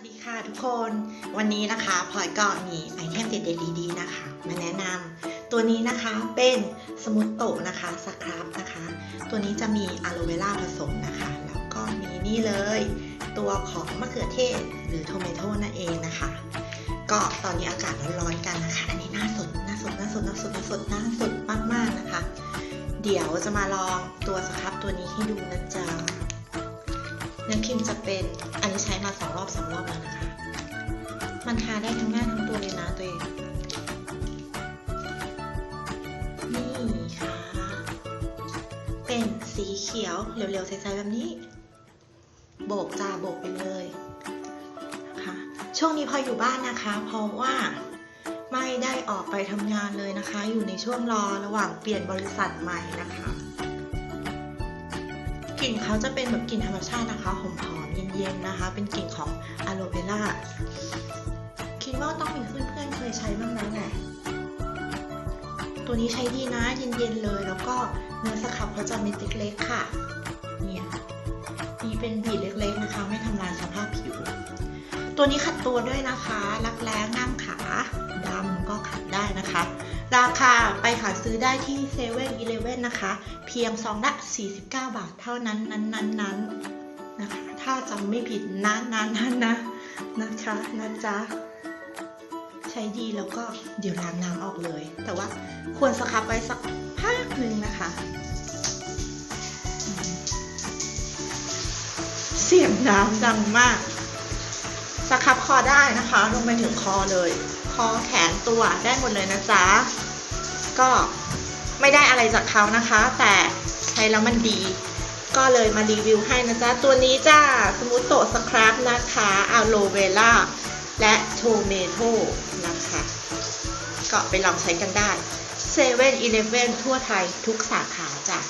วัสดีค่ะทุกคนวันนี้นะคะพลอยก็มีไอเทมเด็ดๆดีๆนะคะ มาแนะนำตัวนี้นะคะเป็นสมุตโตะนะคะสครับนะคะ ตัวนี้จะมีอะโลเวราผสมนะคะ แล้วก็มีนี่เลย ตัวของมะเขือเทศหรือโทเมโตนั่นเองนะคะ ก็ตอนนี้อากาศร้อนๆกันนะคะ อันนี้น่าสนน่าสนน่าสนน่าสนน่าสนน่าสนมากๆนะคะ เดี๋ยวจะมาลองตัวสครับตัวนี้ให้ดูนะจ๊ะ นื้อครีมจะเป็นอันนี้ใช้มาสองรอบสารอบแล้วนะคะ มันทาได้ทั้งหน้าทั้งตัวเลยนะตัวเอง นี่ค่ะ เป็นสีเขียวเร็วๆใสๆแบบนี้ โบกจ้าโบกไปเลยนะคะช่วงนี้พออยู่บ้านนะคะ เพราะว่าไม่ได้ออกไปทำงานเลยนะคะ อยู่ในช่วงรอระหว่างเปลี่ยนบริษัทใหม่นะคะ กลิ่นเขาจะเป็นแบบกลิ่นธรรมชาตินะคะหอมๆเย็นๆนะคะ เป็นกลิ่นของอะโลเวล่าคิดว่าต้องมีเพื่อนๆเคยใช้บ้างแล้วแหละตัวนี้ใช้ดีนะเย็นๆเลย แล้วก็เนื้อสครับเขาจะเม็ดเล็กๆค่ะเนี่ยนี่เป็นบีดเล็กๆนะคะ ไม่ทำลายสภาพผิว ตัวนี้ขัดตัวด้วยนะคะ รักแร้ง่ามขาดำก็ขัดได้นะคะ ราคาไปหาซื้อได้ที่เซเว่นอีเลฟเว่นนะคะ เพียงซองละ 49 บาทเท่านั้นนั้นนั้นนั้นนะคะ ถ้าจำไม่ผิดนะนะนะนะนะคะนะจ๊ะใช้ดีแล้วก็เดี๋ยวล้างน้ำออกเลย แต่ว่าควรสครับไว้สักพักหนึ่งนะคะ เสียงน้ำดังมากสครับคอได้นะคะ ลงไปถึงคอเลย คอแขนตัวได้หมดเลยนะจ๊ะ ก็ไม่ได้อะไรจากเขานะคะ แต่ใช้แล้วมันดี ก็เลยมารีวิวให้นะจ๊ะ ตัวนี้จ้าสมูทโตสครับนะคะอะโลเวล่าและโทเมโตนะคะ ก็ไปลองใช้กันได้เซเว่นอีเลฟเว่นทั่วไทยทุกสาขาจ้ะ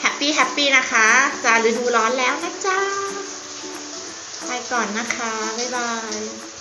แฮปปี้แฮปปี้นะคะจะฤดูร้อนแล้วนะจ๊ะไปก่อนนะคะ บ๊ายบาย